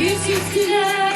Bir çiftçiler